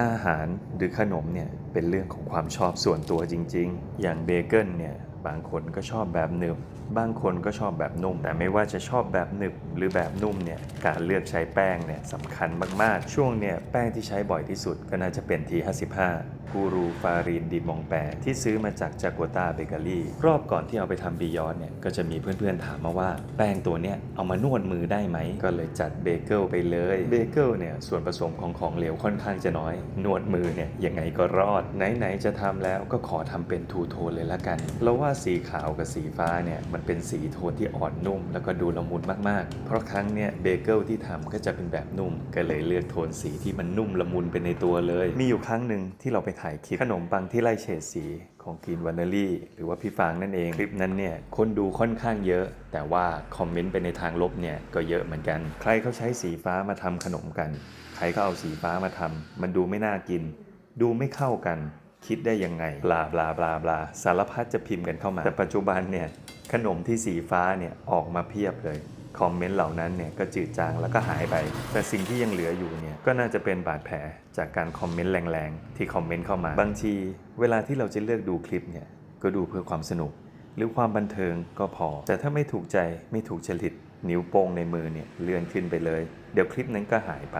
อาหารหรือขนมเนี่ยเป็นเรื่องของความชอบส่วนตัวจริง ๆ อย่างเบเกิลเนี่ยบางคนก็ชอบแบบหนึบบางคนก็ชอบแบบนุ่ม แต่ไม่ว่าจะชอบแบบหนึบหรือแบบนุ่มเนี่ยการเลือกใช้แป้งเนี่ยสำคัญมากๆ ช่วงเนี่ยแป้งที่ใช้บ่อยที่สุดก็น่าจะเป็นที55 กูรูฟารินดีมองแปรที่ซื้อมาจากจากกัวตาเบเกอรี่รอบก่อนที่เอาไปทำบียอนเนี่ยก็จะมีเพื่อนๆถามมาว่า แป้งตัวเนี้ยเอามานวดมือได้ไหม ก็เลยจัดเบเกิลไปเลยเบเกิลเนี่ยส่วนผสมของของเหลวค่อนข้างจะน้อย นวดมือเนี่ยยังไงก็รอด ไหนๆจะทำแล้วก็ขอทำเป็นทูโทนเลยละกันแล้วว่าสีขาวกับสีฟ้าเนี่ยมันเป็นสีโทนที่อ่อนนุ่ม แล้วก็ดูละมุนมากๆ เพราะครั้งเนี่ยเบเกิลที่ทำก็จะเป็นแบบนุ่มก็เลยเลือกโทนสีที่มันนุ่มละมุนเป็นในตัวเลย มีอยู่ครั้งหนึ่งที่เราไปถ่ายคลิปขนมปังที่ไล่เฉดสีของกินวานารี่หรือว่าพี่ฟางนั่นเอง คลิปนั้นเนี่ยคนดูค่อนข้างเยอะ แต่ว่าคอมเมนต์ไปในทางลบเนี่ยก็เยอะเหมือนกัน ใครเขาใช้สีฟ้ามาทำขนมกัน ใครก็เอาสีฟ้ามาทำมันดูไม่น่ากิน ดูไม่เข้ากัน คิดได้ยังไงบลาบลาบลาบลาสารพัดจะพิมพ์กันเข้ามา แต่ปัจจุบันเนี่ยขนมที่สีฟ้าเนี่ยออกมาเพียบเลย คอมเมนต์เหล่านั้นเนี่ยก็จืดจางแล้วก็หายไป แต่สิ่งที่ยังเหลืออยู่เนี่ยก็น่าจะเป็นบาดแผลจากการคอมเมนต์แรงๆ ที่คอมเมนต์เข้ามา บางที เวลาที่เราจะเลือกดูคลิปเนี่ยก็ดูเพื่อความสนุก หรือความบันเทิงก็พอ แต่ถ้าไม่ถูกใจไม่ถูกจริตนิ้วโป้งในมือเนี่ยเลื่อนขึ้นไปเลย เดี๋ยวคลิปนั้นก็หายไป